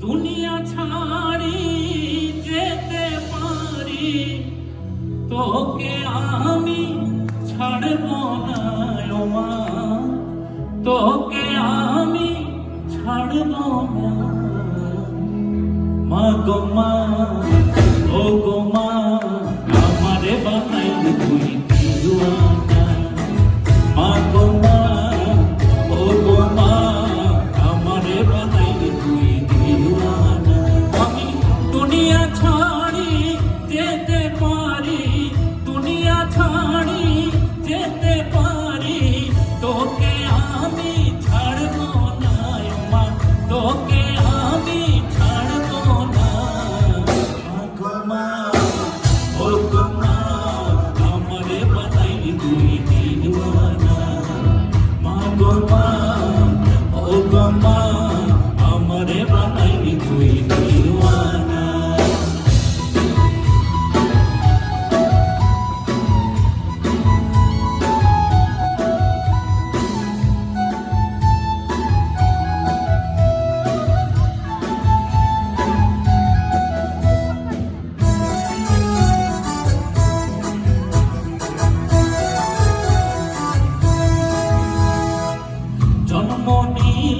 দুনিয়া ছাড়ি যেতে পারি, তোকে আমি ছাড়ব না মা। তোকে আমি ছাড়ব না। মা গো মা, ও গো মা, আমারে বানাই তুই যেতে পারি তোকে আমি ছাড়বো না মা তোকে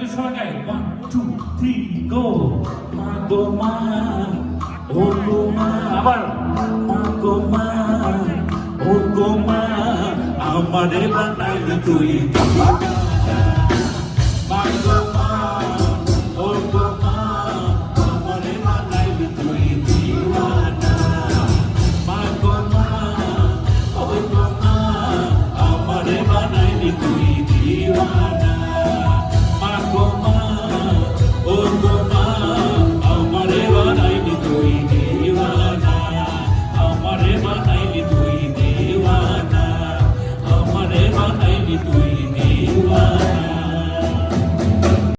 একটু সবাই গাই ওয়ান টু থ্রি গো মা গো মা, ও গো মা, আবার। মা গো মা, ও গো মা আমারে বানাই তুই। মা গো মা